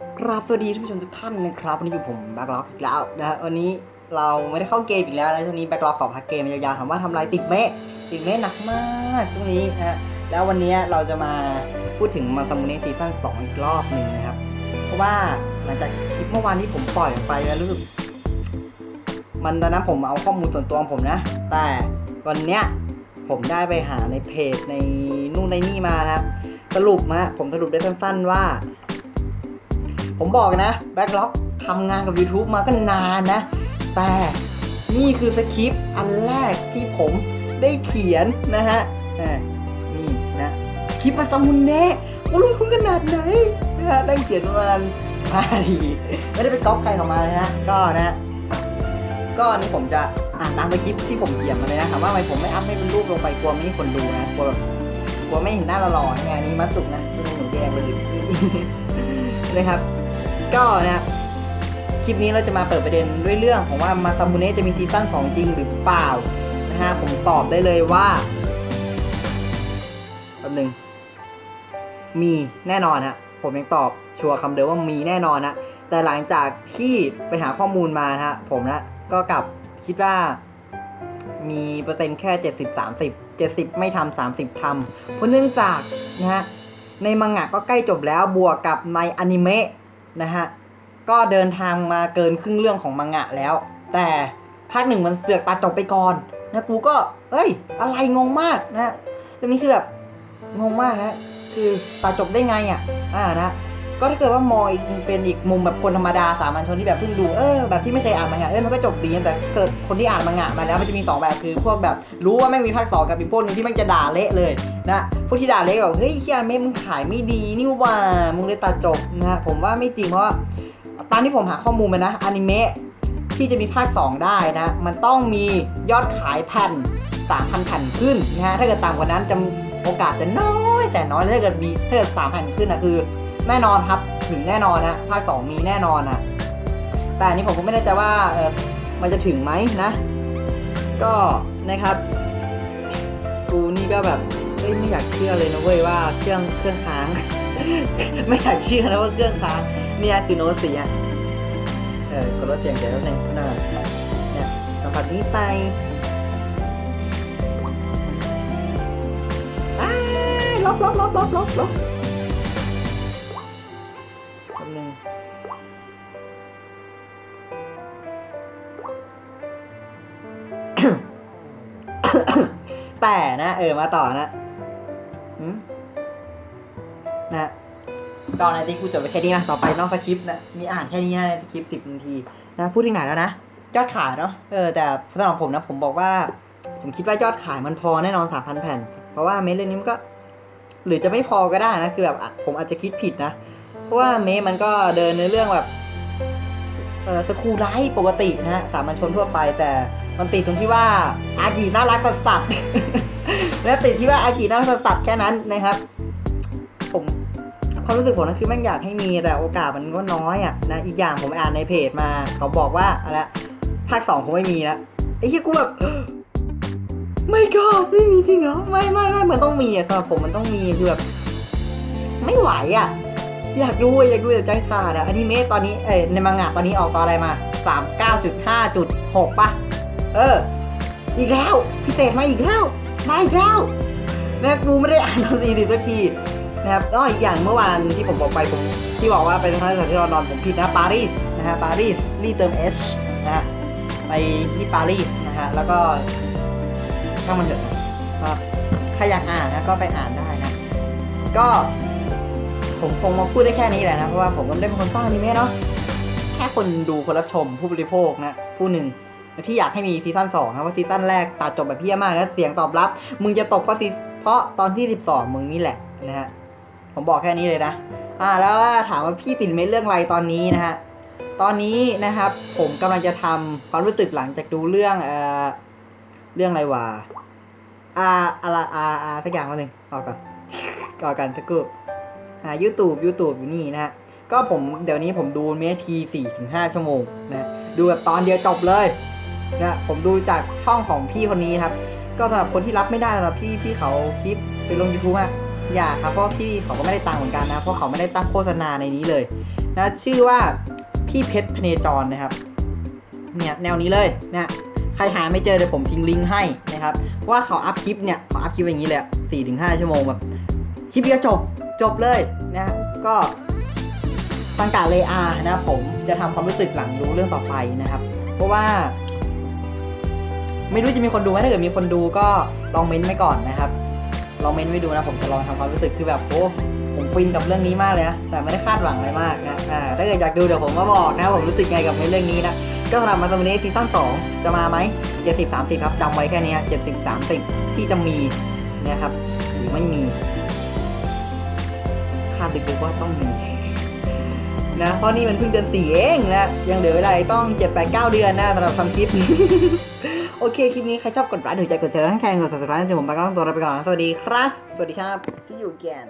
ครับสวัสดีท่านผู้ชมทุกท่านนะครับวันนี้อยู่ผมแบ็คล็อกอีกแล้วนะฮะวันนี้เราไม่ได้เข้าเกมอีกแล้วนะช่วงนี้แบ็คล็อกขอพักเกมยาวๆถามว่าทำไรติดเมะติดเมะหนักมากช่วงนี้นะฮะแล้ววันนี้เราจะมาพูดถึงมาซามูเนะซีซั่น2อีกรอบหนึ่งนะครับ เพราะว่าหลังจากคลิปเมื่อวานที่ผมปล่อยไปแล้วรู้สึกมันตอนนั้นผมเอาข้อมูลส่วนตัวของผมนะ แต่วันเนี้ยผมได้ไปหาในเพจในนู่นในนี่มานะครับสรุปมาผมสรุปได้สั้นๆว่า ผมบอกนะแบ็คล็อกทำงานกับ YouTube มาก็นานนะ แต่นี่คือสคริปต์อันแรกที่ผมได้เขียนนะฮะนี่นะคลิปมาซามุนเนะว่าลงทุนขนาดไหนนะฮะได้เขียนประมาณห้าทีไม่ได้ไปก๊อปใครเข้ามาเลยนะก็นะก็นี้ผมจะอ่านตามสคริปต์ที่ผมเขียนมาเลยนะถามว่าทำไมผมไม่อัพให้เป็นรูปลงไปกลัวไม่มีคนดูนะกลัวแบบกลัวไม่เห็นหน้าเราหล่อไงนนี้มัดสุกนะเป็นหนูแดงเลยนะครับ ก็นะคลิปนี้เราจะมาเปิดประเด็นด้วยเรื่องของว่ามาซามูเนะจะมีซีซั่น2 จริงหรือเปล่านะฮะผมตอบได้เลยว่าแป๊บหนึงมีแน่นอนฮะผมยังตอบชัวร์คำเดิมว่ามีแน่นอนนะแต่หลังจากที่ไปหาข้อมูลมาฮะผมนะก็กลับคิดว่ามีเปอร์เซ็นต์แค่ 70 30 70 ไม่ทำ30ทำเพราะเนื่องจากนะฮะในมังงะก็ใกล้จบแล้วบวกกับในอนิเมะ นะฮะ ก็เดินทางมาเกินครึ่งเรื่องของมังงะแล้ว แต่ภาคหนึ่งมันเสือกตัดจบไปก่อนนะกูก็ เอ้ย อะไรงงมากนะเรื่องนี้คือแบบงงมากนะ คือตัดจบได้ไงอะ อ่านะ ก็ถ้าเกิดว่ามองอีกเป็นอีกมุมแบบคนธรรมดาสามัญชนที่แบบเพิ่งดูเออแบบที่ไม่เคยอ่านมังงะเออมันก็จบดีนะแต่เกิดคนที่อ่านมังงะมาแล้วมันจะมีสองแบบคือ พวกแบบรู้ว่าแม่งมีภาคสองกับอีกพวกนึงที่แม่งจะด่าเละเลยนะพวกที่ด่าเละแบบเฮ้ยเฮียเมมึงขายไม่ดีนี่ว่ามึงเลยตัดจบนะฮะผมว่าไม่จริงเพราะตามที่ผมหาข้อมูลมานะอนิเมะที่จะมีภาค 2 ได้นะ มันต้องมียอดขายแผ่น3,000แผ่นขึ้นนะฮะถ้าเกิดต่ำกว่านั้นจะโอกาสจะน้อยแต่น้อยถ้าเกิดมีถ้าเกิด3แผ่นขึ้นนะคือ แน่นอนครับถึงแน่นอนนะภาค 2 มีแน่นอนนะแต่อันนี้ผมก็ไม่แน่ใจว่าเออมันจะถึงไหมนะ ก็นะครับ กูนี่ก็แบบเฮ้ยไม่อยากเชื่อเลยนะเว้ยว่าเครื่องเครื่องค้าง ไม่อยากเชื่อนะว่าเครื่องค้างเนี่ยคือโน้ตสี่อะเออกดลดเสียงเดี๋ยวแป๊บนึงหน้าเนี่ยสัมผัสนี้ไปอ้ายลบลบลบลบลบลบ แต่นะเออมาต่อนะนะตอนในที่กูจบไปแค่นี้นะต่อไปนอกสคริปต์นะมีอ่านแค่นี้นะในสคริปต์สิบนาทีนะพูดถึงไหนแล้วนะยอดขายเนาะเออแต่สำหรับผมนะผมบอกว่า ผมคิดว่ายอดขายมันพอแน่นอนสามพันแผ่น เพราะว่าเมสเรื่องนี้มันก็ หรือจะไม่พอก็ได้นะคือแบบผมอาจจะคิดผิดนะเพราะว่าเมสมันก็เดินในเรื่องแบบเออสคูลไลท์ปกตินะฮะสามัญชนทั่วไปแต่ มันติดตรงที่ว่าอากิน่ารักสัสสัสและติดที่ว่าอากิน่ารักสัสสัสแค่นั้นนะครับ ผมความรู้สึกผมนะคือแม่งอยากให้มีแต่โอกาสมันก็น้อยอะนะอีกอย่างผมอ่านในเพจมา เขาบอกว่าอะไรละภาคสองคงไม่มีแล้วไอ้เหี้ยกูแบบไม่ก็ไม่มีจริงเหรอไม่ไม่ไม่มันต้องมีอะสำหรับผมมันต้องมีคือแบบไม่ไหวอะอยากดูอะอยากดูแต่ใจขาดอะอนิเมะตอนนี้เอ้ในมังงะตอนนี้ออกตอนอะไรมาสามเก้าจุดห้าจุดหกป่ะ เออ อีกแล้วพิเศษมาอีกแล้วมาอีกแล้วนะกูไม่ได้อ่านตอนสี่สิบสักทีนะครับแล้วอีกอย่างเมื่อวานที่ผมบอกไปผมที่บอกว่าไปสถานที่ที่เรานอนผมผิดนะปารีสนะฮะปารีสรีเติมเอชนะฮะไปที่ปารีสนะฮะแล้วก็ช่างมันเถอะก็ใครอยากอ่านนะก็ไปอ่านได้นะ ก็ผมคงมาพูดได้แค่นี้แหละนะ เพราะว่าผมก็ไม่ได้เป็นคนสร้างอนิเมะเนาะแค่คนดูคนรับชมผู้บริโภคนะ ผู้หนึ่ง ที่อยากให้มีซีซั่นสองนะว่าซีซั่นแรกตัดจบแบบเพี้ยมากแล้วเสียงตอบรับ มึงจะตกเพราะซีเพราะตอนที่สิบสองมึงนี่แหละนะฮะผมบอกแค่นี้เลยนะอ่าแล้วถามว่าพี่ติดเมเรื่องอะไรตอนนี้นะฮะตอนนี้นะครับผมกำลังจะทำความรู้สึกหลังจากดูเรื่องเอ่อเรื่องอะไรวะอ่าอะไรอ่าอ่าสักอย่างมาหนึ่งออกก่อนก่อนกันสักครู่อ่า YouTube YouTube อยู่นี่นะฮะก็ผมเดี๋ยวนี้ผมดูเมทีสี่ถึงห้าชั่วโมงนะดูแบบตอนเดียวจบเลย นะผมดูจากช่องของพี่คนนี้ครับ ก็สำหรับคนที่รับไม่ได้สำหรับพี่ที่เขาคลิปไปลง YouTube อะอย่าครับเพราะพี่เขาก็ไม่ได้ตังค์เหมือนกันนะเพราะเขาไม่ได้ตั้งโฆษณาในนี้เลยนะชื่อว่าพี่เพชรพเนจรนะครับเนี่ยแนวนี้เลยนะใครหาไม่เจอเดี๋ยวผมทิ้งลิงก์ให้นะครับว่าเขาอัพคลิปเนี่ยเขาอัพคลิปอย่างนี้เลยสี่ถึงห้าชั่วโมงแบบคลิปเดียวจบจบเลยนะก็ฟังกาเลอานะผมจะทำความรู้สึกหลังรู้เรื่องต่อไปนะครับ เพราะว่า ไม่รู้จะมีคนดูไหมถ้าเกิดมีคนดูก็ลองเม้นต์ไว้ก่อนนะครับลองเม้นต์ไว้ดูนะผมจะลองทำความรู้สึกคือแบบโอ้ผมฟินกับเรื่องนี้มากเลยนะแต่ไม่ได้คาดหวังอะไรมากนะอ่าถ้าเกิดอยากดูเดี๋ยวผมมาบอกนะผมรู้สึกไงกับเรื่องนี้นะก็สำหรับมาตอนนี้ซีซั่น2จะมาไหม70 30ครับจำไว้แค่นี้70 30ที่จะมีนะครับหรือไม่มีคาดดึกๆว่าต้องมีนะเพราะนี่มันเพิ่งเดือนสี่เองนะยังเหลือเวลาอีกต้อง7 8 9 เดือนนะสำหรับทำคลิป โอเค คลิปนี้ใครชอบกดไลค์ถูกใจกดแชร์ทั้งแข่งกด subscribe เดี๋ยวผมไปก็ต้องตัวลาไปก่อนนะสวัสดีครับ สวัสดีครับที่อยู่แกน